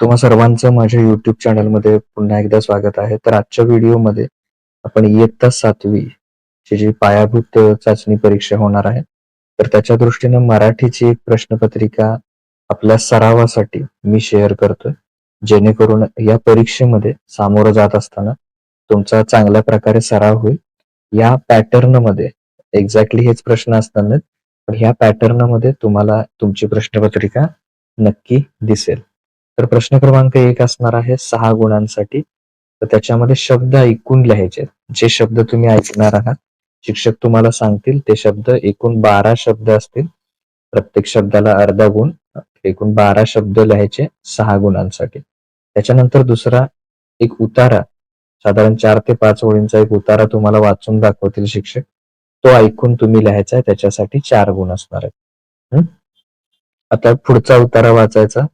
तुम्हा सर्वांचं माझ्या युट्यूब चॅनलमध्ये पुन्हा एकदा स्वागत आहे. तर आजच्या व्हिडिओमध्ये आपण इयत्ता सातवी ची जी पायाभूत चाचणी परीक्षा होणार आहे तर त्याच्या दृष्टीनं मराठीची एक प्रश्नपत्रिका आपल्या सरावासाठी मी शेअर करतोय. जेणेकरून या परीक्षेमध्ये सामोरं जात असताना तुमचा चांगल्या प्रकारे सराव होईल. या पॅटर्नमध्ये एक्झॅक्टली हेच प्रश्न असणार नाहीत पण ह्या पॅटर्नमध्ये तुम्हाला तुमची प्रश्नपत्रिका नक्की दिसेल. तर प्रश्न क्रमांक एक असणार आहे सहा गुणांसाठी. तर त्याच्यामध्ये शब्द ऐकून लिहायचे जे शब्द तुम्ही ऐकणार आहात शिक्षक तुम्हाला सांगतील ते शब्द एकूण बारा शब्द असतील. प्रत्येक शब्दाला अर्धा गुण एकूण बारा शब्द लिहायचे सहा गुणांसाठी. त्याच्यानंतर दुसरा एक उतारा साधारण चार ते पाच ओळींचा एक उतारा तुम्हाला वाचून दाखवतील शिक्षक. तो ऐकून तुम्ही लिहायचा आहे त्याच्यासाठी चार गुण असणार आहेत. आता पुढचा उतारा वाचायचा.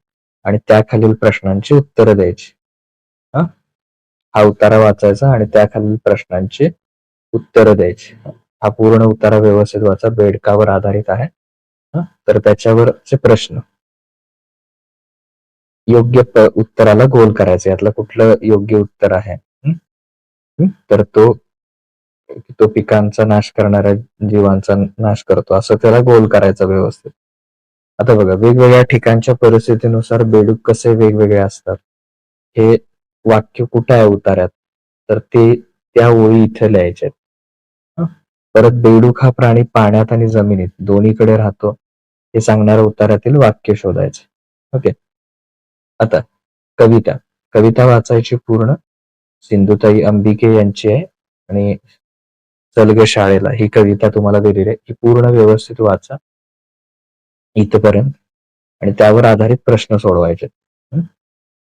आणि त्याखालील प्रश्नांची उत्तरं द्यायची. हा? उतारा वाचायचा आणि त्याखालील प्रश्नांची उत्तरं द्यायची. हा पूर्ण उतारा व्यवस्थित वाचा बेडकावर आधारित आहे. तर त्याच्यावरचे प्रश्न. योग्य उत्तराला गोल करायचं यातलं कुठलं योग्य उत्तर आहे? तर तो तो पिकांचा नाश करणाऱ्या जीवांचा नाश करतो असं त्याला गोल करायचा व्यवस्थित. आता बघा वेगवेगळ्या ठिकाणच्या परिस्थितीनुसार बेडूक कसे वेगवेगळे असतात? हे वाक्य कुठं आहे उतार्यात तर ते त्या ओळी इथे लिहायचे? परत बेडूक हा प्राणी पाण्यात आणि जमिनीत दोन्हीकडे राहतो. हे सांगणाऱ्या उतार्यातील वाक्य शोधायचे. ओके. आता कविता. कविता वाचायची पूर्ण सिंधुताई अंबिके यांची आहे आणि चलग शाळेला ही कविता तुम्हाला दिलेली आहे. ही पूर्ण व्यवस्थित वाचा. इथपर्यंत. आणि त्यावर आधारित प्रश्न सोडवायचे.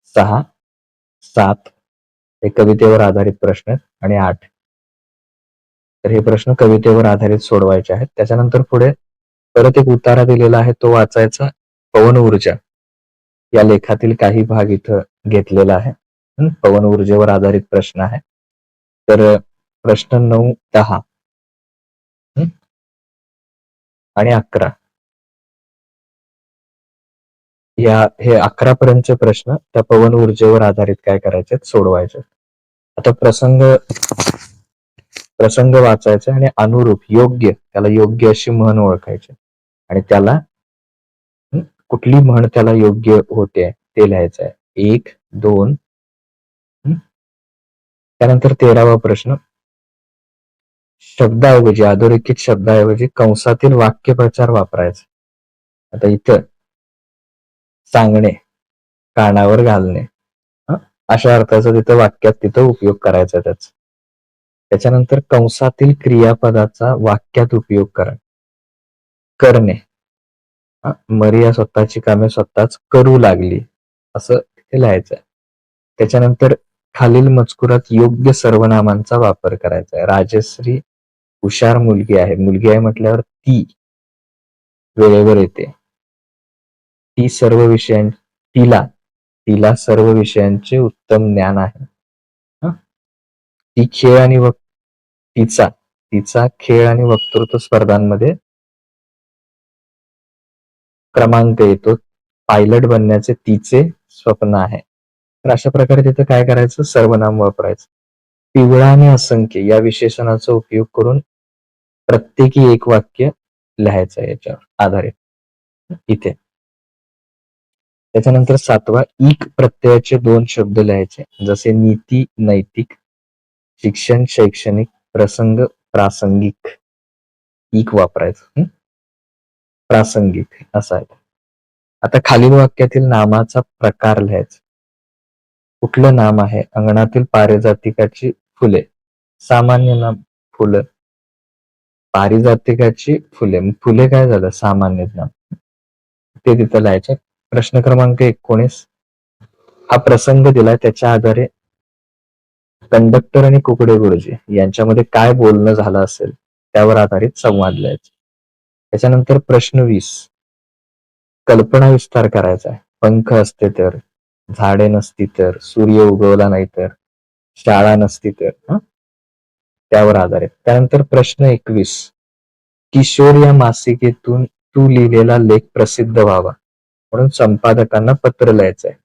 सहा सात हे कवितेवर आधारित प्रश्न आहेत आणि आठ. तर हे प्रश्न कवितेवर आधारित सोडवायचे आहेत. त्याच्यानंतर पुढे परत एक उतारा दिलेला आहे तो वाचायचा पवन ऊर्जा. या लेखातील काही भाग इथं घेतलेला आहे. पवन ऊर्जेवर आधारित प्रश्न आहे. तर प्रश्न नऊ दहा. आणि अकरा. या हे अकरा पर्यंतचे प्रश्न त्या पवन ऊर्जेवर आधारित काय करायचे सोडवायचे आता प्रसंग प्रसंग वाचायचे आणि अनुरूप योग्य त्याला योग्य अशी म्हण ओळखायची. आणि त्याला कुठली म्हण त्याला योग्य होते ते लिहायचं आहे एक दोन त्यानंतर तेरावा प्रश्न. शब्दाऐवजी अधोरेखित शब्दाऐवजी कंसातील वाक्यप्रचार वापरायचा. आता इथं सांगणे कानावर घालणे. अशा अर्थाचा तिथं वाक्यात तिथं उपयोग करायचा त्याचा. त्याच्यानंतर कंसातील क्रियापदाचा वाक्यात उपयोग करा. करणे. मरिया स्वतःची कामे स्वतःच करू लागली. असं हे लिहायचं त्याच्यानंतर खालील मजकुरात योग्य सर्वनामांचा वापर करायचा आहे. राजश्री हुशार मुलगी आहे. मुलगी आहे म्हटल्यावर ती वेळेवर येते. ती सर्व विषयां तिला तिला सर्व विषयांचे उत्तम ज्ञान आहे. ती खेळ आणि वक् तिचा तिचा खेळ आणि वक्तृत्व स्पर्धांमध्ये क्रमांक येतो. पायलट बनण्याचे तिचे स्वप्न आहे. तर अशा प्रकारे तिथं काय करायचं? सर्वनाम वापरायचं. पिवळा आणि असंख्य या विशेषणाचा उपयोग करून प्रत्येकी एक वाक्य लिहायचं याच्यावर आधारित. इथे. त्याच्यानंतर सातवा इक प्रत्ययाचे दोन शब्द लिहायचे. जसे नीती नैतिक शिक्षण शैक्षणिक प्रसंग प्रासंगिक. इक वापरायचं प्रासंगिक असा आहे. आता खालील वाक्यातील नामाचा प्रकार लिहायचा. कुठलं नाम आहे? अंगणातील पारिजातिकाची फुले. सामान्य नाम फुलं. पारिजातिकाची फुले. फुले काय झालं? सामान्य नाम. ते तिथं लिहायचं. प्रश्न क्रमांक एकोणीस. हा प्रसंग दिलाय त्याच्या आधारे कंडक्टर आणि कुकडे गुरुजी यांच्यामध्ये काय बोलणं झालं असेल त्यावर आधारित संवाद लिहायचा. त्याच्यानंतर प्रश्न वीस. कल्पना विस्तार करायचा आहे. पंख असते तर झाडे नसती तर सूर्य उगवला नाही तर शाळा नसती तर त्यावर आधारित. त्यानंतर प्रश्न एकवीस. किशोर या मासिकेतून तू लिहिलेला लेख प्रसिद्ध व्हावा. म्हणून संपादकांना पत्र लिहायचं आहे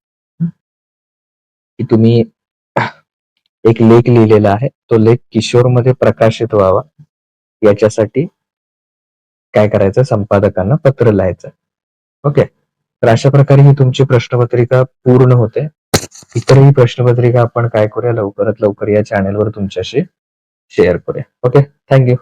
की तुम्ही एक लेख लिहिलेला आहे. तो लेख किशोरमध्ये प्रकाशित व्हावा. याच्यासाठी काय करायचं? संपादकांना पत्र लिहायचं ओके? तर अशा प्रकारे ही तुमची प्रश्नपत्रिका पूर्ण होते. इतरही प्रश्नपत्रिका आपण काय करूया? लवकरात लवकर या चॅनेलवर तुमच्याशी शेअर करूया. ओके? थँक्यू